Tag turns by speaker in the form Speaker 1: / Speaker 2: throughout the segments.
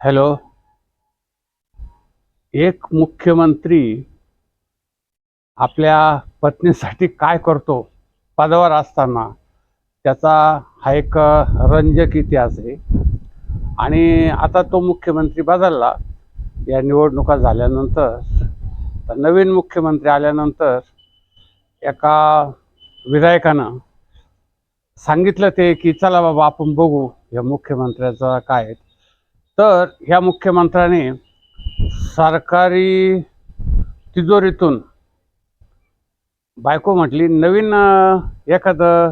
Speaker 1: Hello. एक मुख्यमंत्री आपल्या पत्नीसाठी काय करतो? पदावर असताना. त्याचा हा एक रंजक इतिहास आहे. आणि आता तो मुख्यमंत्री बदलला. या निवडणुका झाल्यानंतर तर नवीन मुख्यमंत्री आल्यानंतर एका विधायकानं सांगितलं ते की चला बाबा आपण बघू या मुख्यमंत्र्याचं काय आहे. तर ह्या मुख्यमंत्र्याने सरकारी तिजोरीतून बायको म्हटली नवीन एखादं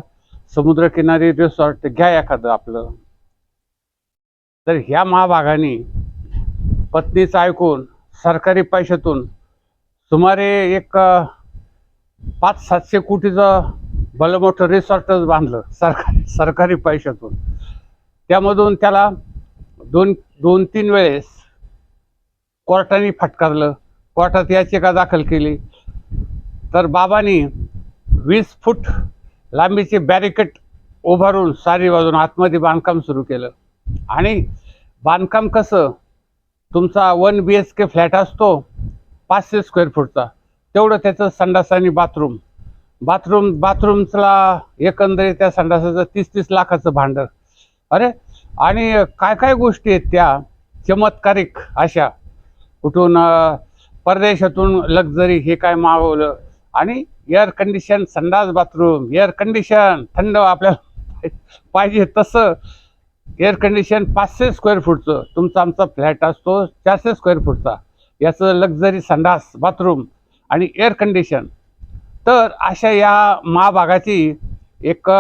Speaker 1: समुद्रकिनारी रिसॉर्ट घ्या एखादं आपलं. तर ह्या महाभागाने पत्नीचं ऐकून सरकारी पैशातून सुमारे एक पाच सातशे कोटीचं भलं मोठं रिसॉर्टच बांधलं सरकारी सरकारी पैशातून. त्यामधून त्याला दोन दोन तीन वेळेस कोर्टाने फटकारलं. कोर्टात याचिका दाखल केली. तर बाबांनी वीस फूट लांबीचे बॅरिकेट उभारून सारी बाजून आतमध्ये बांधकाम सुरू केलं. आणि बांधकाम कसं? तुमचा one B H K flat असतो पाचशे स्क्वेअर फूटचा तेवढं त्याचं संडास आणि बाथरूम बाथरूम बाथरूमला एकंदरीत त्या संडासाचं तीस तीस लाखाचं भांडं. अरे आणि काय काय गोष्टी आहेत त्या चमत्कारिक अशा. कुठून परदेशातून लक्झरी हे काय मागवलं आणि एअर कंडिशन संडास बाथरूम एअर कंडिशन थंड आपल्याला पाहिजे तसं. एअर कंडिशन पाचशे स्क्वेअर फूटचं तुमचा आमचा फ्लॅट असतो चारशे स्क्वेअर फूटचा याचं लक्झरी संडास बाथरूम आणि एअर कंडिशन तर अशा या महाभागाची एक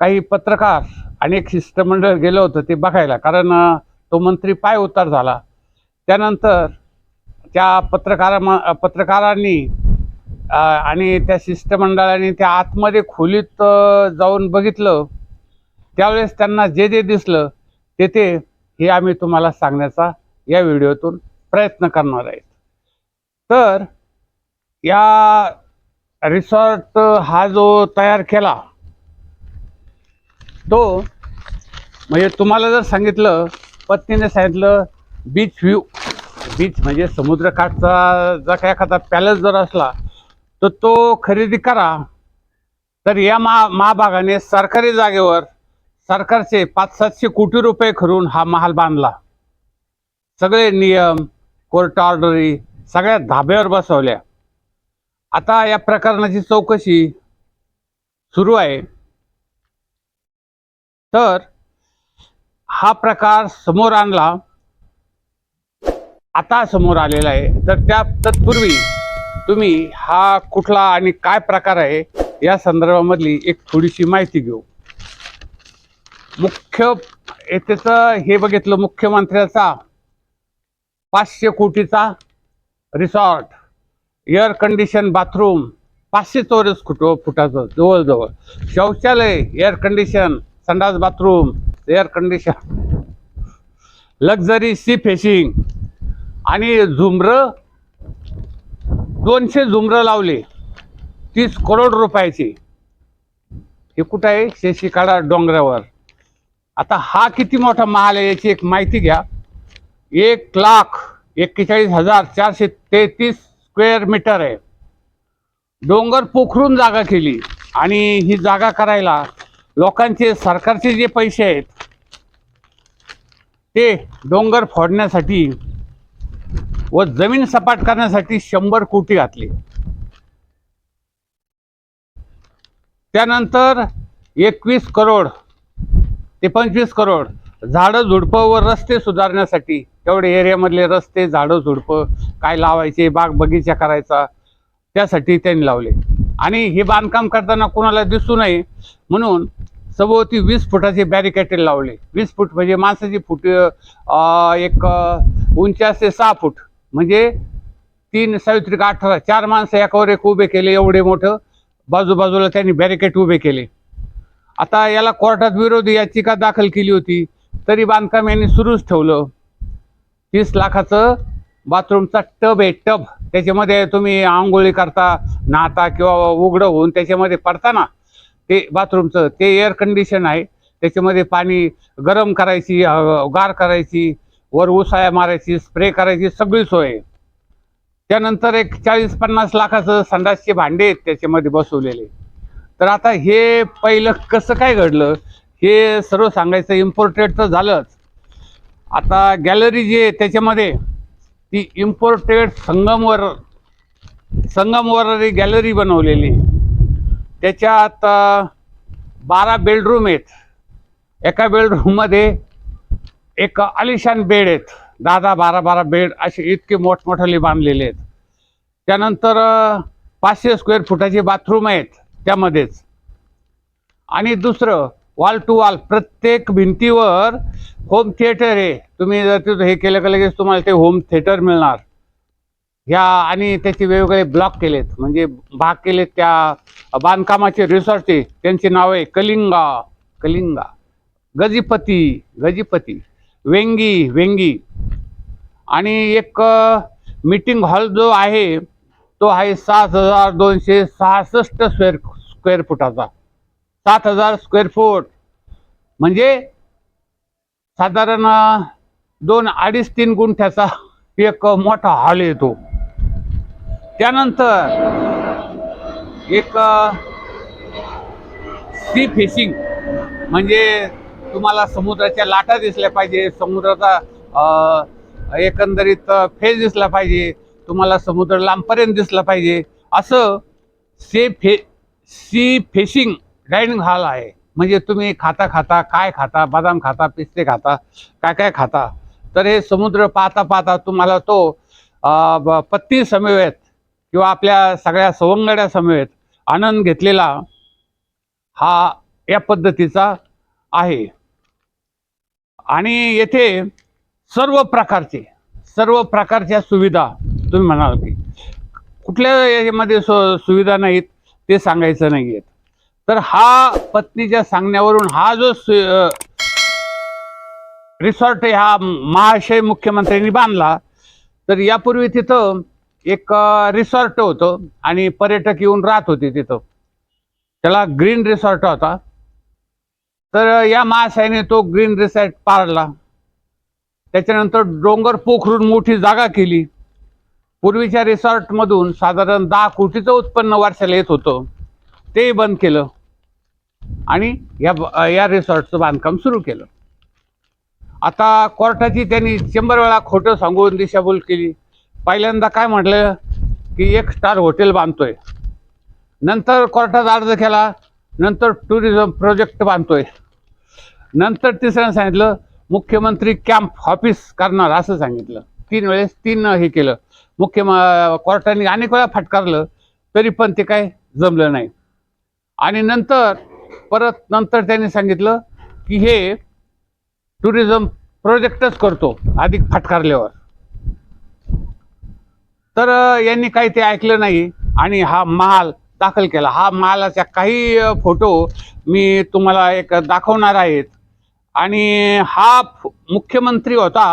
Speaker 1: काही पत्रकार आणि एक शिष्टमंडळ गेलं होतं ते बघायला. कारण तो मंत्री पाय उतार झाला. त्यानंतर त्या पत्रकारा पत्रकारांनी आणि त्या शिष्टमंडळाने त्या आतमध्ये खोलीत जाऊन बघितलं. त्यावेळेस त्यांना जे जे दिसलं ते ते हे आम्ही तुम्हाला सांगण्याचा या व्हिडिओतून प्रयत्न करणार आहेत. तर या रिसॉर्ट हा जो तयार केला तो म्हणजे तुम्हाला जर सांगितलं पत्नीने सांगितलं बीच व्ह्यू बीच म्हणजे समुद्रकाठचा जर काय एखादा पॅलेस जर असला तर तो खरेदी करा. तर या महा महाभागाने सरकारी जागेवर सरकारचे पाच सातशे कोटी रुपये करून हा महाल बांधला. सगळे नियम कोर्ट ऑर्डरी सगळ्या धाब्यावर बसवल्या. आता या प्रकरणाची चौकशी सुरू आहे. तर हा प्रकार समोर आणला. आता समोर आलेला आहे. तर त्या तत्पूर्वी तुम्ही हा कुठला आणि काय प्रकार आहे या संदर्भामधली एक थोडीशी माहिती घेऊ. मुख्य हे त्याचं हे बघितलं मुख्यमंत्र्याचा पाचशे कोटीचा रिसॉर्ट एअर कंडिशन बाथरूम पाचशे चौरस फुट फुटाचं जवळजवळ. शौचालय एअर कंडिशन संडास bathroom air condition luxury sea facing आणि झुमरं दोनशे झुमरं लावले. तीस करोड रुपयाची. हे कुठं आहे? शेशीकाडा डोंगरावर. आता हा किती मोठा महाल आहे याची एक माहिती घ्या. एक लाख एक्केचाळीस हजार चारशे तेहतीस स्क्वेअर मीटर आहे. डोंगर पोखरून जागा केली. आणि ही जागा करायला लोकांचे सरकारचे जे पैसे आहेत ते डोंगर फोडण्यासाठी व जमीन सपाट करण्यासाठी शंभर कोटी घातले. त्यानंतर एकवीस करोड ते पंचवीस करोड झाडं झुडपं व रस्ते सुधारण्यासाठी तेवढे एरियामधले रस्ते झाडं झुडपं काय लावायचे बाग बगीचा करायचा त्यासाठी त्यांनी लावले. आणि हे बांधकाम करताना कोणाला दिसू नये म्हणून सभोवती वीस फुटाचे बॅरिकेटेड लावले. वीस फूट म्हणजे माणसाची फूट एक अं, उंची असते सहा फूट. म्हणजे तीन सावित्रिक अठरा? चार माणसं एकावर एक उभे केले एवढे मोठं. बाजूबाजूला त्यांनी बॅरिकेट उभे केले. आता याला कोर्टात विरोधी याचिका दाखल केली होती. तरी बांधकाम यांनी सुरूच ठेवलं. तीस लाखाचं बाथरूमचा टब आहे टब. त्याच्यामध्ये तुम्ही आंघोळी करता नाहता किंवा उघडं होऊन त्याच्यामध्ये पडताना ते बाथरूमचं ते एअर कंडिशन आहे. त्याच्यामध्ये पाणी गरम करायची गार करायची वर उसाया मारायची स्प्रे करायची सगळी सोय आहे. त्यानंतर एक चाळीस पन्नास लाखाचं संडासचे भांडे आहेत त्याच्यामध्ये बसवलेले. तर आता हे पहिलं कसं काय घडलं हे सर्व सांगायचं इम्पोर्टेड तर झालंच. आता गॅलरी जी आहे त्याच्यामध्ये ती इम्पोर्टेड संगमवर संगमवर गॅलरी बनवलेली. त्याच्यात बारा बेडरूम आहेत. एका बेडरूममध्ये एक आलिशान बेड आहेत. दहा दहा बारा बारा बेड असे इतके मोठमोठाले बांधलेले आहेत. त्यानंतर पाचशे स्क्वेअर फुटाचे बाथरूम आहेत त्यामध्येच. आणि दुसरं वॉल टू वॉल प्रत्येक भिंतीवर होम थिएटर आहे. तुम्ही जर तिथं हे केलं का लगेच तुम्हाला ते होम थिएटर मिळणार. ह्या आणि त्याचे वेगवेगळे ब्लॉक केलेत. म्हणजे भाग केलेत त्या बांधकामाचे रिसॉर्टचे त्यांची नाव आहे कलिंगा कलिंगा गजिपती गजिपती वेंगी वेंगी. आणि एक मीटिंग हॉल जो आहे तो आहे सात हजार दोनशे सहासष्ट स्क्वेअर स्क्वेअर फुटाचा. सात हजार स्क्वेअर फूट म्हणजे साधारण दोन अडीच तीन गुंठ्याचा एक मोठा हॉल येतो. त्यानंतर एक सी फिशिंग म्हणजे तुम्हाला समुद्राच्या लाटा दिसल्या पाहिजे समुद्राचा एकंदरीत फेस दिसला पाहिजे तुम्हाला समुद्र लांबपर्यंत दिसला पाहिजे. असं सी फे सी फिशिंग डायनिंग हॉल आहे. म्हणजे तुम्ही खाता खाता काय खाता बदाम खाता पिस्ते खाता काय काय खाता तर हे समुद्र पाहता पाहता तुम्हाला तो पत्ती पत्नी समवेत किंवा आपल्या सगळ्या सवंगड्या समवेत आनंद घेतलेला हा या पद्धतीचा आहे. आणि येथे सर्व प्रकारचे सर्व प्रकारच्या सुविधा तुम्ही म्हणाल की कुठल्या याच्यामध्ये सु सुविधा नाहीत ते सांगायचं नाही आहेत तर हा पत्नीच्या सांगण्यावरून हा जो रिसॉर्ट आहे हा महाशय मुख्यमंत्र्यांनी बांधला. तर यापूर्वी तिथं एक रिसॉर्ट होतं आणि पर्यटक येऊन राहत होते तिथं. त्याला ग्रीन रिसॉर्ट होता. तर या महाशयाने तो ग्रीन रिसॉर्ट पाडला. त्याच्यानंतर डोंगर पोखरून मोठी जागा केली. पूर्वीच्या रिसॉर्टमधून साधारण दहा कोटीचं उत्पन्न वर्षाला येत होतं. ते बंद केलं. आणि या या रिसॉर्टचं बांधकाम सुरू केलं. आता कोर्टाची त्यांनी शंभर वेळा खोटं सांगून दिशाभूल केली. पहिल्यांदा काय म्हटलं? की एक स्टार हॉटेल बांधतोय. नंतर कोर्टात अर्ज केला. नंतर टुरिझम प्रोजेक्ट बांधतोय. नंतर तिसऱ्यानं सांगितलं मुख्यमंत्री कॅम्प ऑफिस करणार असं सांगितलं. तीन वेळेस तीन हे केलं. मुख्य कोर्टाने अनेक वेळा फटकारलं तरी पण ते काय जमलं नाही. आणि नंतर परत नंतर त्यांनी सांगितलं की हे टुरिझम प्रोजेक्टच करतो अधिक फटकारल्यावर. तर यांनी काही ते ऐकलं नाही आणि हा माल दाखल केला. हा महालाचा काही फोटो मी तुम्हाला एक दाखवणार आहेत. आणि हा मुख्यमंत्री होता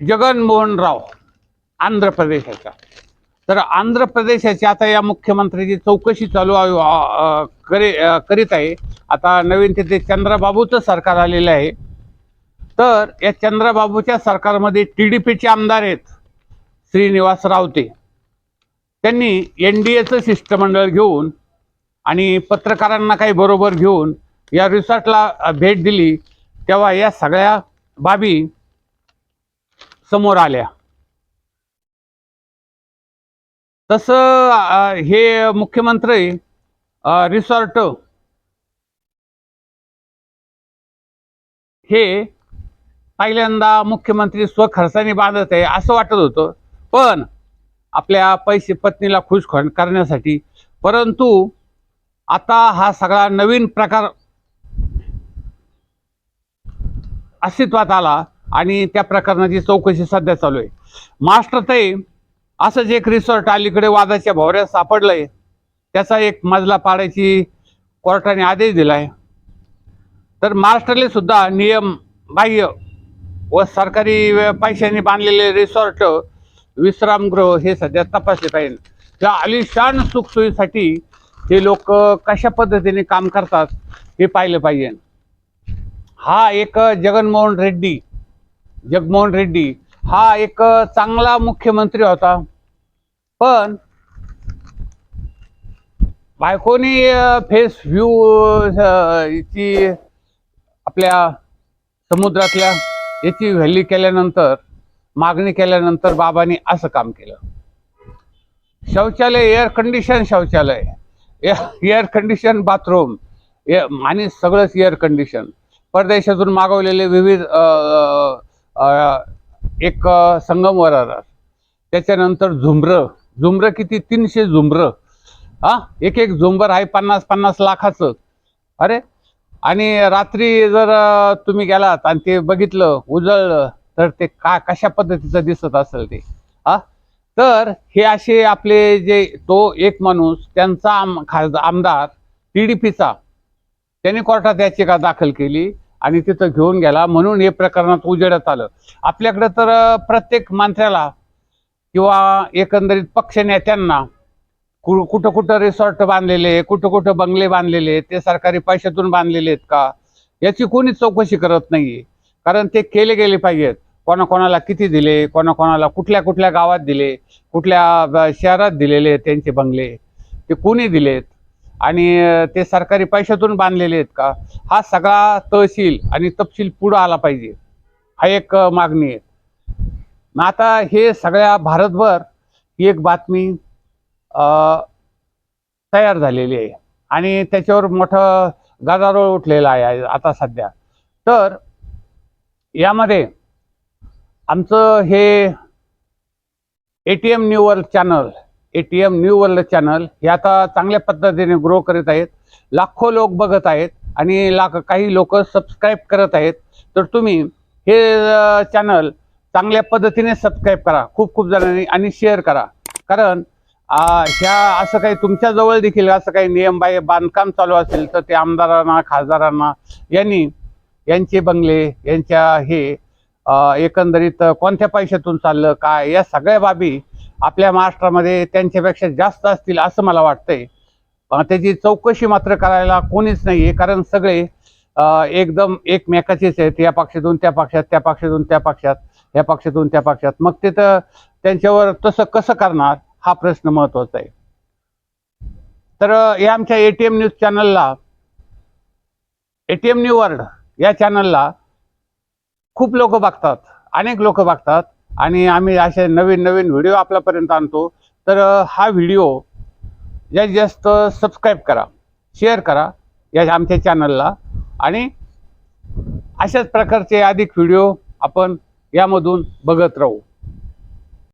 Speaker 1: जगनमोहन राव आंध्र प्रदेशाचा. तर आंध्र प्रदेशाची आता या मुख्यमंत्र्याची चौकशी चालू करे करीत आहे. आता नवीन तिथे चंद्रबाबूचं सरकार आलेलं आहे. तर या चंद्रबाबूच्या सरकारमध्ये टी डी पीचे आमदार आहेत श्रीनिवास रावते. त्यांनी एन डी एचं शिष्टमंडळ घेऊन आणि पत्रकारांना काही बरोबर घेऊन या रिसॉर्टला भेट दिली तेव्हा या सगळ्या बाबी समोर आल्या. तसं हे मुख्यमंत्री रिसॉर्ट हे पहिल्यांदा मुख्यमंत्री स्वखर्चाने बांधत आहे असं वाटत होतं. पण आपल्या पैसे पत्नीला खुश करण्यासाठी परंतु आता हा सगळा नवीन प्रकार अस्तित्वात आला आणि त्या प्रकरणाची चौकशी सध्या चालू आहे. मास्टर ते असंच एक रिसॉर्ट अलीकडे वादाच्या भोवऱ्यात सापडलंय. त्याचा एक मजला पाडायची कोर्टाने आदेश दिलाय. तर महाराष्ट्राला सुद्धा नियम बाह्य व सरकारी पैशांनी बांधलेले रिसॉर्ट विश्रामगृह हे सध्या तपासले पाहिजे. त्या आलिशान सुखसोयीसाठी हे लोक कशा पद्धतीने काम करतात हे पाहिलं पाहिजे. हा एक जगनमोहन रेड्डी जगमोहन रेड्डी हा एक चांगला मुख्यमंत्री होता. पण बायकोनी फेस व्ह्यू ची आपल्या समुद्रातल्या याची व्हॅली केल्यानंतर मागणी केल्यानंतर बाबांनी असं काम केलं. शौचालय एअर कंडिशन शौचालय एअर कंडिशन बाथरूम आणि सगळंच एअर कंडिशन. परदेशातून मागवलेले विविध एक अ, संगमवर त्याच्यानंतर झुंबर झुंबर किती? तीनशे झुंबर हा? एक एक झुंबर आहे पन्नास पन्नास लाखाचं. अरे? आणि रात्री जर तुम्ही गेलात आणि ते बघितलं उजळलं तर ते का कशा पद्धतीचं दिसत असेल ते? हा? तर हे असे आपले जे तो एक माणूस त्यांचा आम खासदार आमदार टी डी पीचा. त्यांनी कोर्टात याचिका दाखल केली. आणि तिथं घेऊन गेला. म्हणून हे प्रकरणात उजेडात आलं. आपल्याकडं तर प्रत्येक मंत्र्याला किंवा एकंदरीत पक्ष नेत्यांना कु- कुठं कुठं रिसॉर्ट बांधलेले कुठं कुठं बंगले बांधलेले ते सरकारी पैशातून बांधलेले आहेत का? याची कोणीच चौकशी करत नाही कारण ते केले गेले पाहिजेत. कोणाकोणाला किती दिले कोणाकोणाला कुठल्या कुठल्या गावात दिले कुठल्या शहरात दिलेले आहेत त्यांचे बंगले. ते कोणी दिलेत? आणि ते सरकारी पैशातून बांधलेले आहेत का? हा सगळा तहसील आणि तपशील पुढं आला पाहिजे. हा एक मागणी आहे. मग आता हे सगळ्या भारतभर एक बातमी तयार झालेली आहे. आणि त्याच्यावर मोठं गदारोळ उठलेला आहे आता सध्या. तर यामध्ये आमचं हे A T M new world channel A T M new world channel हे आता चांगल्या पद्धतीने ग्रो करत आहेत. लाखो लोक बघत आहेत आणि लाख काही लोक सबस्क्राईब करत आहेत. तर तुम्ही हे चॅनल चांगल्या पद्धतीने सबस्क्राईब करा. खूप खूप जणांनी आणि शेअर करा. कारण ह्या असं काही तुमच्याजवळ देखील असं काही नियम बाह्य बांधकाम चालू असेल तर ते आमदारांना खासदारांना यांनी यांचे बंगले यांच्या हे एकंदरीत कोणत्या पैशातून चाललं काय या सगळ्या बाबी आपल्या महाराष्ट्रामध्ये त्यांच्यापेक्षा जास्त असतील असं मला वाटतंय. त्याची चौकशी मात्र करायला कोणीच नाही आहे कारण सगळे एकदम एकमेकाचेच आहेत. या पक्षातून त्या पक्षात त्या पक्षातून त्या पक्षात या पक्षातून त्या पक्षात. मग ते तर त्यांच्यावर तसं कसं करणार हा प्रश्न महत्त्वाचा आहे. तर या आमच्या ए टी एम न्यूज चॅनलला A T M new world या चॅनलला खूप लोक बघतात अनेक लोक बघतात. आणि आम्ही असे नवीन नवीन व्हिडिओ आपल्यापर्यंत आणतो. तर हा व्हिडिओ जास्तीत जास्त सबस्क्राईब करा शेअर करा या आमच्या चॅनलला आणि अशाच प्रकारचे अधिक व्हिडिओ आपण यामधून बघत राहू.